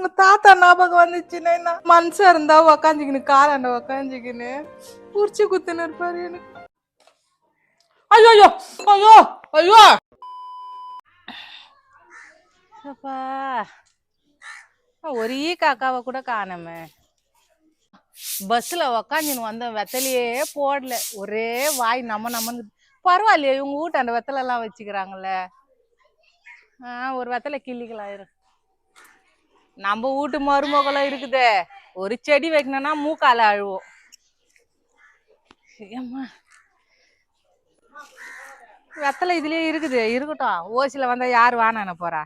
உங்க தாத்தா ஞாபகம் வந்துச்சுன்னா நைனா மனுஷன் இருந்தா உக்காந்துக்கினு காலாண்ட உக்காந்துக்கினு புரிச்சு குத்துன்னு இருப்பாரு எனக்கு. ஐயோ ஐயோ ஐயோ ஐயோ! அப்பா ஒரு ஈ காக்காவை கூட காணோமே. பஸ்ல உக்காந்துன்னு வந்த வெத்தலையே போடல. ஒரே வாய் நம்ம நம்மன்னு. பரவாயில்லையே இவங்க வீட்டு அந்த வெத்தலை எல்லாம் வச்சுக்கிறாங்கல்ல ஆ ஒரு வெத்தலை கிள்ளிக்கலாம் நம்ம வீட்டு மருமகளும் இருக்குதே. ஒரு செடி வைக்கணும்னா மூக்கால அழுவோம். ஏம்மா? வெத்தலை இதுலயே இருக்குது இருக்கட்டும். ஓசில வந்தா யார் வானான போறா?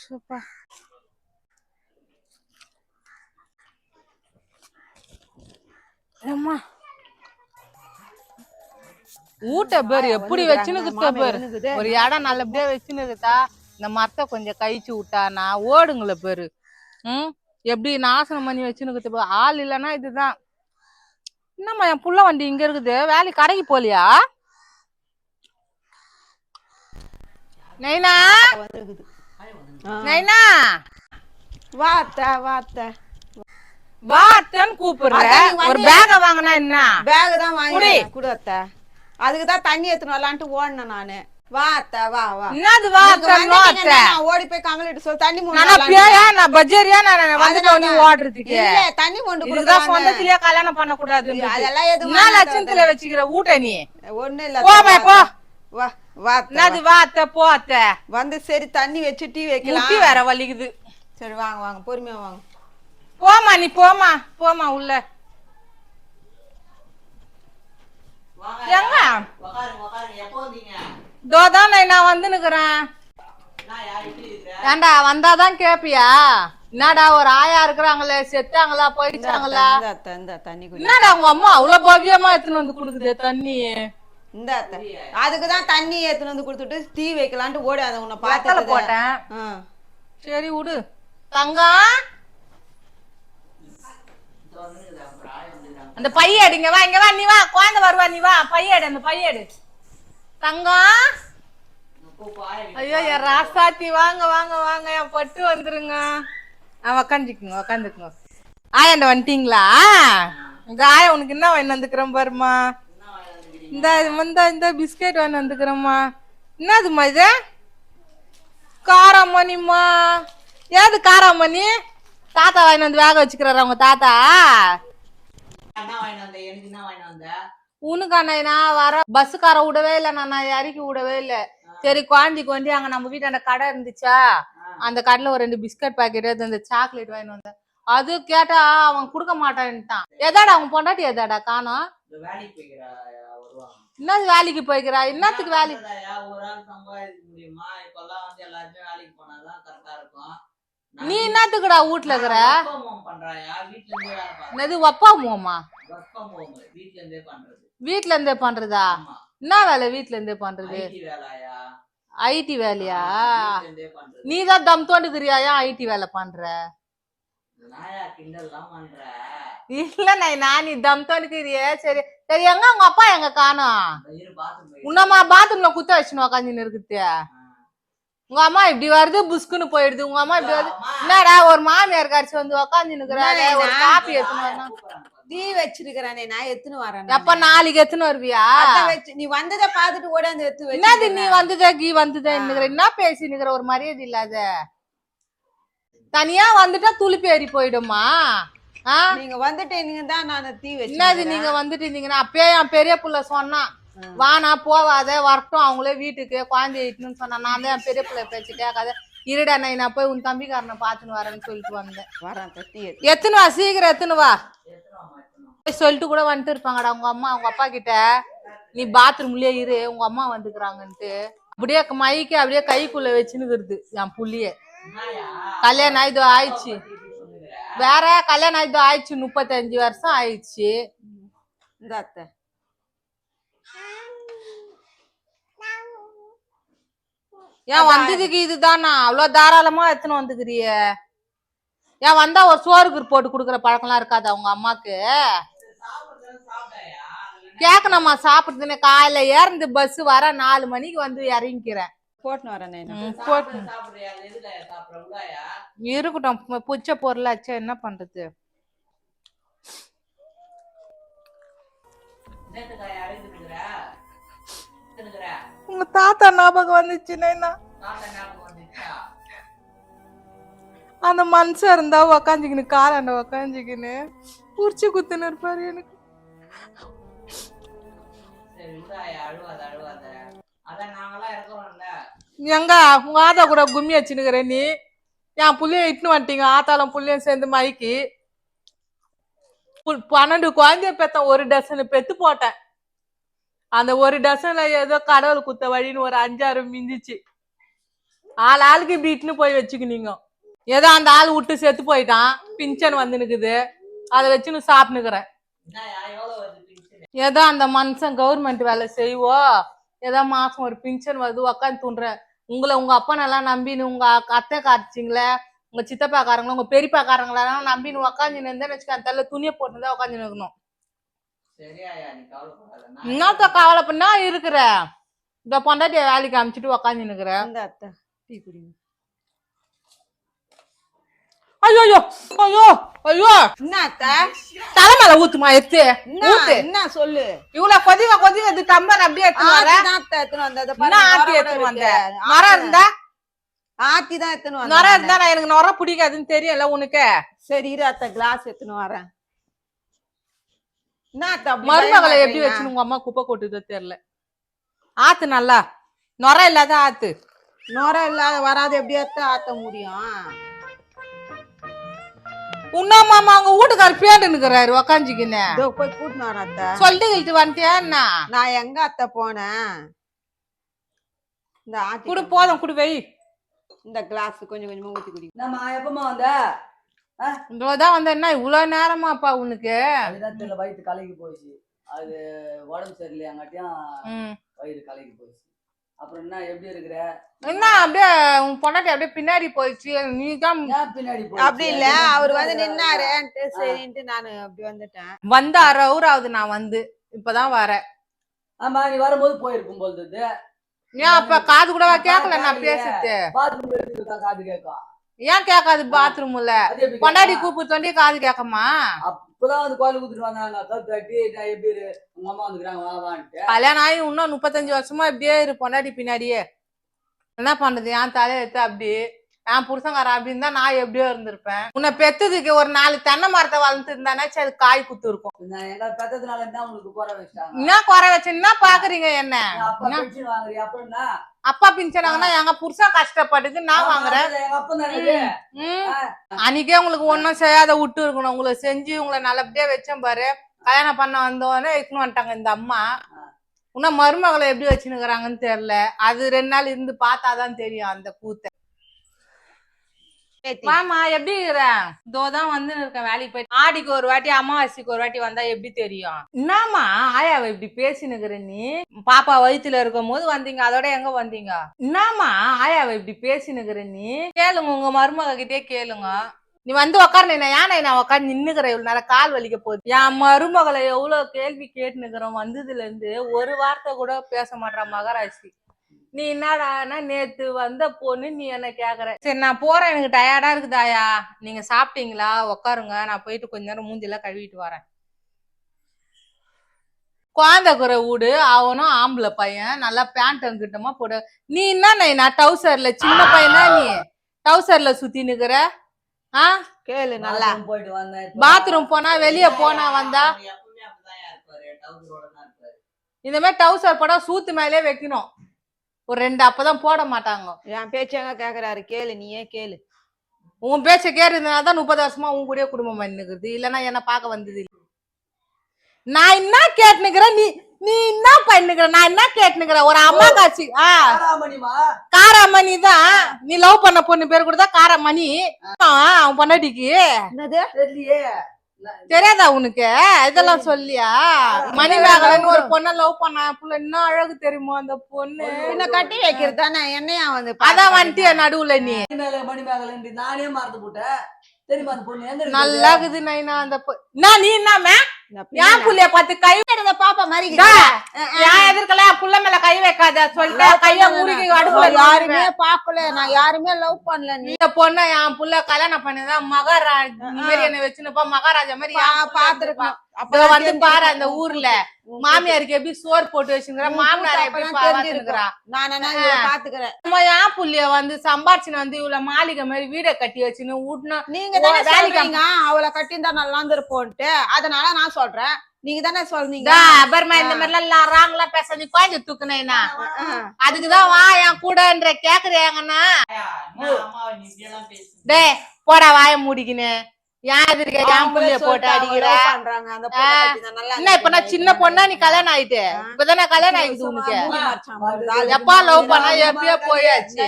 சூப்பா அம்மா ஊட்ட பேர் எப்படி வச்சுனுக்குத்த பேர். ஒரு இடம் நல்லபடியா வச்சுனுக்குதா இந்த மரத்தை கொஞ்சம் கழிச்சு விட்டானா ஓடுங்கள பேரு. ம்? எப்படி நாசனம் பண்ணி வச்சுனுக்குத்த பேர். ஆள் இல்லைன்னா இதுதான். என்னம்மா என் புள்ள வண்டி இங்க இருக்குது? வேலைக்கு கடைக்கு போலியா? நைனா? நைனா? வாத்த வாத்த வாத்தன்னு கூப்பிடுற. ஒரு பேக வாங்கினா என்ன? பேக் தான் வாங்கி குடி. குடு அத்த. அதுக்கு தான் தண்ணி எடுத்துன்னு வரலான்ட்டு ஓடினேன் நானு. வா அத்த வா வா. என்னது நீங்க நான் ஓடி போய் கமலிட்டு சொல்லி தண்ணி மொண்டு நானா வரலான்ட்டு. பேயா நான் பஜ்ஜரியா நான் வந்துட்டு நீ ஓடுறதுக்கு. இல்ல தண்ணி மொண்டு இதுதான் கொடுக்கலாம் சொந்தத்திலேயே கல்யாணம் பண்ண கூடாது அதெல்லாம் எதுவும் லட்சத்துல வச்சுக்கிற ஊட்ட நீ? ஒண்ணு இல்ல போம்மா, அத்தை, போ. வா வா அத்தை, என்னது வா. வாத்த போ அத்த. வந்து சரி தண்ணி வச்சு டீ முட்டி வைக்கலாம் வேற வலிக்குது. சரி வாங்க வாங்க பொறுமையா வாங்க. போமா நீ போமா போமா உள்ள. எங்க? தோதான் நான் வந்து நிக்கிறேன். ஏண்டா வந்தாதான் கேப்பியா? என்னடா ஒரு ஆயா இருக்கிறாங்களே செத்தாங்களா போயிட்டாங்களா? என்னடா உங்க அம்மா அவ்வளவு பவ்யமா எடுத்துன்னு வந்து குடுக்குதே தண்ணி. இந்த அதுக்கு தான் தண்ணி எடுத்துன்னு வந்து கொடுத்துட்டு டீ வைக்கலான்ட்டு ஓடி அதை உன்னை பார்த்து போட்டேன். சரி விடு. தங்கம் அந்த பையடு இங்க வா இங்க வா நீ வா குழந்தை வருவா நீ வா பையடு அந்த பையடு தங்கம். ஐயோ என் ராசாத்தி வாங்க வாங்க வாங்க என் பட்டு வந்துருங்க. ஆ உக்காந்துக்குங்க உக்காந்துக்குங்க. ஆயாண்ட வந்துட்டீங்களா? இந்த ஆயா உனக்கு என்ன வாங்கி வந்துக்கிறேன் பாருமா இந்த இந்த இந்த பிஸ்கெட் வாங்கி வந்துக்கிறேம்மா. என்னதும்மா இது? காராமணிம்மா. ஏது காராமணி? தாத்தா வாங்கி வந்து வேக வச்சுக்கிறாரு உங்க தாத்தா? உனக்கு அண்ணா வர பஸ்ஸுக்கார விடவே இல்லை நான் இறக்கி விடவே இல்லை. சரி குழந்தைக்கு வந்து அங்க நம்ம வீட்டாண்ட கடை இருந்துச்சா? அந்த கடையில ஒரு ரெண்டு பிஸ்கட் பாக்கெட் அந்த சாக்லேட் வாங்கி வந்தேன். அது கேட்டா அவன் கொடுக்க மாட்டான்ட்டான். எதாடா அவன் பொண்டாட்டி எதாடா காணோம்? என்னது வேலைக்கு போய்க்கிறா என்னத்துக்கு வேலைக்கு நீ என்னத்துக்குடா வீட்டுல இருக்கிற? என்னது ஒப்பா மூமா வீட்ல இருந்தே பண்றது. என்ன வேலை வீட்ல இருந்தே பண்றது? ஐடி வேலையா? நீ தான் தம் தோண்டுக்கிறியா ஏன் ஐடி வேலை பண்ற? இல்ல நான் நீ தம் தோண்டுக்கிறியே. சரி சரி எங்க உங்க அப்பா எங்க காணோம்? உன்னம்மா பாத்ரூம்ல குத்த வச்சுன்னு உக்காந்துன்னு இருக்குது உங்க அம்மா இப்படி வருது புஸ்குன்னு போயிடுது. உங்க அம்மா இப்படி வருது. என்னடா ஒரு மாமியார் கடிச்சு வந்து உக்காந்துன்னு இருக்கிறாரு ஒரு காப்பி எடுத்துன்னு வரணும் டீ வச்சிருக்கிறேனே நான் எடுத்துன்னு வரேன் எப்ப நாளைக்கு எடுத்துன்னு வருவியா? நீ வந்ததை பார்த்துட்டு ஓடாந்து எடுத்து என்னது வச்சு நீ வந்ததே கீ வந்ததே என்ன பேசி நிக்கிற? ஒரு மரியாதை இல்லாத. தனியா வந்துட்டா துளுப்பி ஏறி போயிடுமா நீங்க வந்துட்டீங்க தான் நான் டீ வச்சு என்னது நீங்க வந்துட்டு இருந்தீங்கன்னா அப்பயே என் பெரிய புள்ள சொன்னான் வானா போவாத வரட்டும் அவங்களே வீட்டுக்கு குழந்தை இட்டுன்னு சொன்னா நான் தான் பெரிய பிள்ளை பேச்சு கேட்காத. இருடா நான் நான் போய் உன் தம்பிக்காரனை பார்த்துன்னு வரேன்னு சொல்லிட்டு வந்தேன். வரேன் எத்துன்னு வா சீக்கிரம் எத்துன்னு வா. போய் சொல்லிட்டு கூட வந்துட்டு இருப்பாங்கடா உங்க அம்மா உங்க அப்பா கிட்ட. நீ பாத்ரூம்லயே இரு உங்க அம்மா வந்துக்கிறாங்கன்ட்டு. அப்படியே மைக்கு அப்படியே கைக்குள்ள வச்சுன்னுக்குறது என் புள்ளிய. கல்யாணம் ஆயுது ஆயிடுச்சு. வேற கல்யாணம் ஆயுது ஆயிடுச்சு முப்பத்தஞ்சு வருஷம் ஆயிடுச்சு. இந்த அத்தை ஏன் வந்ததுக்கு இதுதானா? அவ்வளவு தாராளமா எத்தனை வந்துக்கிறிய. ஏன் வந்தா ஒரு சோறுக்கு போட்டு கொடுக்குற பழக்கம்லாம் இருக்காதா உங்க அம்மாக்கு? கேக்கணுமா சாப்பிடுதுன்னு? காலையில ஏறந்து பஸ் வர நாலு மணிக்கு வந்து இறங்கிக்கிறேன். போட்டுன்னு வரேன் போட்டு இருக்கட்டும் புச்ச பொருளாச்சே என்ன பண்றது? தாத்தா ஞாபகம் வந்துச்சு நைனா? அந்த மனுஷன் இருந்தா உக்காந்துக்கின்னு காராண்ட உக்காந்துக்கின்னு உரிச்சு குத்துன்னு இருப்பாரு எனக்கு. எங்க உங்க ஆத்தா கூட கும்மி வச்சுனுக்குற நீ. என் புள்ளைய இட்டுன்னு வந்துட்டீங்க ஆத்தாலும் புள்ளையும் சேர்ந்து மைக்கி பன்னெண்டு குழந்தைய பெத்தேன் ஒரு டசன் பெத்து போட்டேன். அந்த ஒரு டசன்ல ஏதோ கடவுள் குத்த வழின்னு ஒரு அஞ்சாறு மிஞ்சிச்சு. ஆள் ஆளுக்கு இப்படி இட்டுன்னு போய் வச்சுக்கினீங்க. ஏதோ அந்த ஆள் விட்டு செத்து போயிட்டான். பிஞ்சன் வந்து நிக்குது. அதை வச்சுன்னு சாப்பிட்டுக்கிறேன். ஏதோ அந்த மனுஷன் கவர்மெண்ட் வேலை செய்வோ. ஏதோ மாசம் ஒரு பின்ஷன் வருது உக்காந்து தூண்டுறேன் உங்களை உங்க அப்பனெல்லாம் நம்பின்னு உங்க அக்க- அத்தை காரிச்சிங்களே உங்க சித்தப்பாக்காரங்களா உங்க பெரியப்பாக்காரங்களெல்லாம் நம்பின்னு உக்காந்துன்னு இருந்தேன்னு வச்சுக்க அந்த தள்ள துணியை போட்டு தான் நிற்கணும் இன்னொருத்த கவலை பண்ணா இருக்கிற இந்த பொண்டாட்டிய வேலைக்கு அமிச்சிட்டு உக்காந்துன்னு இருக்கிற இந்த அத்தை டீ குடிங்க ஐயோ ஐயோ ஐயோ ஐயோ என்ன அத்தை தலை மேல ஊத்துமா எத்து என்ன ஊத்து என்ன சொல்லு இவ்வளவு கொதிவ கொதிவ இது அப்படியே எடுத்து வர அத்தை எடுத்துன்னு என்ன ஆத்தி நுரை எடுத்துன்னு வந்த. மரம் இருந்தா ஆத்தி தான் எடுத்துன்னு நுர வந்தேன் இருந்தா நான் எனக்கு நுர பிடிக்காதுன்னு தெரியும்ல உனக்கு சரி இரு அத்தை கிளாஸ் எடுத்துன்னு வரேன் மருமகளை எப்படி? வச்சு உங்க அம்மா குப்பை கொட்டுதோ தெரியல. ஆத்து நல்லா. நுர இல்லாத ஆத்து. நுரை இல்லாத வராது எப்படி ஆத்த முடியும்? உன்னாமா அம்மா அவங்க வீட்டுக்காரர் பேண்டுனுக்குறாரு உக்காஞ்சிக்கின்னு. போய் கூட்டின்னு வரேன் அத்தை. சொல்லிட்டு கிழிட்டு வந்துட்டியா என்ன? நான் எங்க அத்தை போனேன்? இந்த ஆத்தி குடு போதும் குடு வை. இந்த கிளாஸ் கொஞ்சம் கொஞ்சமா ஊத்தி குடி. என்னம்மா எப்பமா வந்த? இதோதான் வந்த என்ன? இவ்வளவு நேரமாப்பா உனக்கு? அதுதான் தெரியல வயிற்று கலக்கி போயிடுச்சு. அது உடம்பு சரியில்லையாங்காட்டியும். வயிறு கலக்கி போயிடுச்சு. அப்புறம் என்ன எப்படி இருக்கிற? என்ன அப்படியே உன் பொண்டாட்டி அப்படியே பின்னாடி போயிடுச்சு. நீ தான் பின்னாடி? அப்படி இல்ல அவர் வந்து? நின்னாருன்ட்டு சரின்ட்டு நானு அப்படி வந்துட்டேன். வந்தாரு அவராவது நான் வந்து. இப்பதான் வரேன் ஆமா நீ வரும்போது போயிருக்கும் போது ஏன் அப்ப காது கூடவா கேட்கல நான் பேசுறது காது கேட்கும். ஏன் கேட்காது பாத்ரூம்ல கேட்கும்? கூப்பிட்டு தொண்டி காது கேட்கமா? இப்பதான் வந்து கோயில் ஊத்துட்டு வந்தாங்க. தட்டி எப்படி? உங்க அம்மா வந்துக்கிறாங்க கல்யாணம் ஆகி இன்னும் முப்பத்தஞ்சு வருஷமா இப்படியே இரு பொண்டாடி பின்னாடியே. என்ன பண்றது என் தலையை எடுத்து அப்படி என் புருஷங்காரன் அப்படி இருந்தா நான் எப்படியோ இருந்திருப்பேன். உன்னை பெத்ததுக்கு ஒரு நாலு தென்னை மரத்தை வளர்த்து இருந்தானாச்சும் அது காய் குத்து இருக்கும். என்ன குறை வச்சு என்ன பாக்குறீங்க என்ன? அப்பா பிஞ்சனாங்கன்னா எங்க புருஷன் கஷ்டப்பட்டது நான் வாங்குறேன். அன்னைக்கே உங்களுக்கு ஒண்ணும் செய்யாத விட்டு இருக்கணும். உங்களை செஞ்சு உங்களை நல்லபடியா வச்சேன் பாரு. கல்யாணம் பண்ண வந்தோடனே எடுத்துன்னு வந்துட்டாங்க இந்த அம்மா. இன்னும் மருமகளை எப்படி வச்சுனுக்குறாங்கன்னு தெரியல. அது ரெண்டு நாள் இருந்து பார்த்தாதான் தெரியும் அந்த கூத்த. மாமா எப்படி இருக்கிற? இதோதான் வந்து இருக்கேன் வேலைக்கு போய் ஆடிக்கு ஒரு வாட்டி அமாவாசைக்கு ஒரு வாட்டி வந்தா எப்படி தெரியும்? என்னமா ஆயாவை இப்படி பேசினுக்குற நீ? பாப்பா வயிற்றுல இருக்கும் போது வந்தீங்க அதோட எங்க வந்தீங்க? என்னமா ஆயாவை இப்படி பேசினுக்குற நீ? கேளுங்க உங்க மருமக கிட்டே கேளுங்க. நீ வந்து உக்காரு நான் ஏன் நான் உக்காந்து நின்னுக்கிறேன் இவ்வளவு நேரம் கால் வலிக்க போகுது என் மருமகளை எவ்வளவு கேள்வி கேட்டுனுக்குறோம் வந்ததுல இருந்து ஒரு வார்த்தை கூட பேச மாட்டா மகராசி. நீ என்னடான்னா நேத்து வந்த பொண்ணு நீ என்ன கேக்குற? சரி நான் போறேன். எனக்கு டயர்டா இருக்குதாயா? நீங்க சாப்பிட்டீங்களா? உட்காருங்க நான் போயிட்டு கொஞ்ச நேரம் மூஞ்சிலாம் கழுவிட்டு வரேன். குழந்தைக்குற வீடு. அவனும் ஆம்பளை பையன். நல்லா பேண்ட் கிட்டமா போடு. நீ என்ன நான் டவுசர்ல சின்ன பையனா நீ? டவுசர்ல சுத்தி நிக்கிற? ஆ? கேளு நல்லா. போயிட்டு வந்தேன் பாத்ரூம் போனா வெளிய போனா வந்தா? அவர் எப்பவுமே அப்படிதான் இருப்பாரு. டவுசரோட தான் இருப்பாரு. இந்த மாதிரி டவுசர் போட சூத்து மேலே வைக்கணும் ஒரு ரெண்டு அப்பதான் போட மாட்டாங்க. என் பேச்சங்க கேக்குறாரு? கேளு நீயே கேளு. உன் பேச்ச கேட்டுனா தான் முப்பது வருஷமா உன் கூடயே குடும்பம் பண்ணிக்கிறது இல்லைன்னா என்ன பார்க்க வந்தது இல்ல. நான் என்ன கேட்டுனுக்கிறேன்? நீ நீ என்ன பண்ணுகிற நான் என்ன கேட்டுனுக்கிறேன் ஒரு அம்மா காட்சி ஆ. காராமணிமா? காராமணி தான். நீ லவ் பண்ண பொண்ணு பேர் கூட தான் காராமணி. ஆ, அவன் பொண்டாட்டிக்கு. என்னது? தெரியலையே. தெரியாதா உனக்கு? இதெல்லாம் சொல்லியா? மணிமேகலன்னு ஒரு பொண்ணை லவ் பண்ண புள்ள என்ன அழகு தெரியுமா அந்த பொண்ணு? பின்ன கட்டி வைக்கிறது தானே என்னையா வந்து அதான் வந்துட்டியா நடுவுல நீ? மணிமேகலை மணிமேகலை நானே மறந்து போட்டேன். தெரியுமா அந்த பொண்ணு? நல்லா இருக்குது நைனா அந்த என்ன நீ என்னமே என் புள்ளைய பார்த்து கை பாப்பா மாதிரி என் எதிர்க்கல புள்ள மேல கை வைக்காத. சொல்லிட்டு கைய முறுக்கி அடுப்புல யாருமே பாக்கல. நான் யாருமே லவ் பண்ணல. நீ இந்த பொண்ண என் புள்ள கல்யாணம் பண்ணிதான் மகாராஜ் மாதிரி என்ன வச்சுனுப்பா. மகாராஜா மாதிரி இதோ வந்து பாரு அந்த ஊர்ல. மாமியாருக்கு எப்படி சோறு போட்டு வச்சுக்கிறா மாமனார் எப்படி பாத்துக்கிறா நான் என்ன பாத்துக்கிறேன். நம்ம என் புள்ளைய வந்து சம்பாரிச்சுன்னு வந்து இவ்வளவு மாளிகை மாதிரி வீட கட்டி வச்சுன்னு விட்டுனோம் நீங்க வேலைக்கு அவளை கட்டியிருந்தா நல்லா இருந்திருப்போன்ட்டு அதனால நான் சொல்றேன். நீங்க தானே சொல்றீங்க அப்புறமா இந்த மாதிரி எல்லாம் ராங்கெல்லாம் பேச நீ குழந்தை தூக்குனேனா அதுக்குதான் வா என் கூடன்ற நீ இப்படியெல்லாம் பேசு டேய் போடா வாய மூடிக்கினு சின்ன பொண்ணா? நீ கல்யாணம் ஆயிட்டு. இப்பதானே கல்யாணம் ஆயிடுது உனக்கு. எப்பா லவ் பண்ணா எப்பயோ போயாச்சு.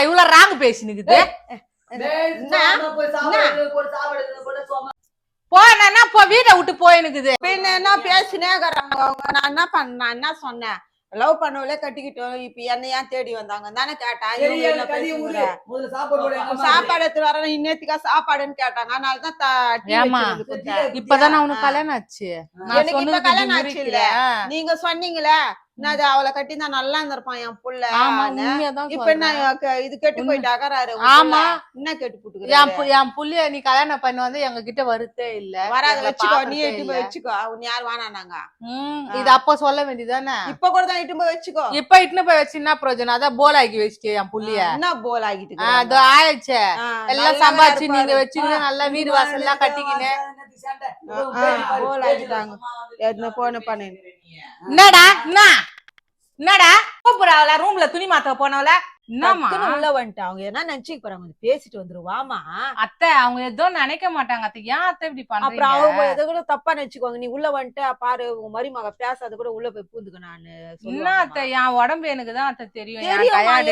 இவ்வளவு ராங் பேசினுக்குது. போனா போ வீட்டை விட்டு போயினுக்குது. பின்ன என்ன பேசினே இருக்கிறாங்க அவங்க. நான் என்ன பண்ண நான் என்ன சொன்னேன்? லவ் பண்ணவளே கட்டிக்கிட்டோம். இப்ப என்ன ஏன் தேடி வந்தாங்க தானே கேட்டா சரி, இவங்க என்ன எனக்கு கதையை பேசுற? விடு. முதல்ல சாப்பாடு எடுத்து வரேன். இன்னத்துக்கா சாப்பாடுன்னு கேட்டாங்க. அதனால தான் த- டீ ஏம்மா? வச்சு வந்து கொடுத்தேன். இப்பதானே அவனுக்கு கல்யாணம் ஆச்சு. கல்யாணம் ஆச்சு முறிக்கல. நீங்க சொன்னீங்களே. நான் அது அவளை கட்டி தான் நல்லா இருந்திருப்பான் என் புள்ள இப்ப. என்ன இது கெட்டு. போயிட்டு அகறாரு ஆமா. என்ன கெட்டு என் போட்டுக்கிறாரு பு- என் புள்ளைய நீ கல்யாணம் பண்ணி வந்து எங்க கிட்ட வருத்தே இல்ல. வராத வச்சுக்கோ. நீ எட்டு இல்ல. போய் வச்சுக்கோ. அவன் யார் வேணானாங்க ம், இது அப்ப சொல்ல வேண்டியதானே இப்ப கூட தான் இட்டு போய் வச்சுக்கோ. இப்ப இட்டுன்னு போய் வச்சு என்ன பிரயோஜனம். அதான் போல் ஆக்கி வச்சுட்டு என் புள்ளைய. என்ன போல் ஆகிட்டு அதோ. ஆயிடுச்சே. எல்லாம் சம்பாதிச்சு. நீங்க வச்சுக்கின்னு நல்லா வீடு வாசல் எல்லாம் கட்டிக்கின்னு. போல் ஆகிட்டாங்க எதுனா போன பண்ணு. என்னடா என்ன? என்னடா? கூப்பிடுறாவல ரூம்ல துணி மாத்த டக்குனு உள்ள வந்துட்டு அவங்க என்ன நினைச்சுக்க போறாங்க பேசிட்டு வந்துருவாமா அத்தை அவங்க ஏதோ நினைக்க மாட்டாங்க அத்தை. ஏன் அத்தை இப்படி அப்புறம் அவங்க கூட தப்பா நினைச்சுக்குவாங்க. நீ உள்ள வந்துட்டு பாரு உங்க மருமக பேசாத கூட உள்ள போய் பூந்துக்க நானு. என்ன அத்தை? என் உடம்பு எனக்கு தான் அத்தை தெரியும்.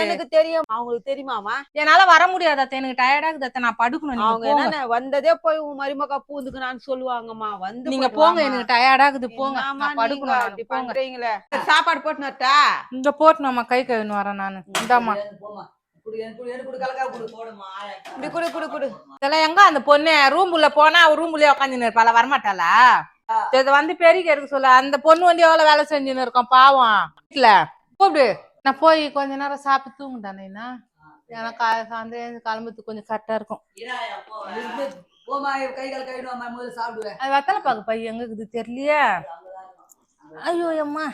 எனக்கு தெரியும். அவங்களுக்கு தெரியுமாமா என்னால வர முடியாது அத்தை. எனக்கு டயர்டா இருக்குது அத்தை. நான் படுக்கணும். அவங்க என்ன வந்ததே போய் உன் மருமக பூந்துக்கனான்னு சொல்லுவாங்கம்மா. வந்து நீங்க போங்க. எனக்கு டயர்டா இருக்குது. போங்க. நான் படுக்கணும். அப்படி பண்றீங்களே? சாப்பாடு போட்டு வரட்டா? இந்த போட்டு நம்ம கை கழுவின்னு வரேன் நானு. இந்தாம்மா. எனக்கு ஆயா. இப்படி குடு குடு குடு இதெல்லாம் எங்க அந்த பொண்ணு ரூம் உள்ள போனா அவ ரூம் உள்ளே உட்காந்துன்னு இருப்பாளா வரமாட்டாளா? இதை வந்து பெருகி எடுக்க சொல்ல. அந்த பொண்ணு வந்து எவ்வளவு வேலை செஞ்சுன்னு இருக்கோம் பாவம். வீட்டுல கூப்பிடு. நான் போய் கொஞ்ச நேரம் சாப்பிட்டு தூங்குதானேண்ணா எனக்கு சாயந்தரம் எழுந்து கிளம்புறதுக்கு கொஞ்சம் கரெக்டா இருக்கும். அது வெத்தலை பாக்கு பை எங்க இருக்குது? தெரியலையே. ஐயோ அம்மா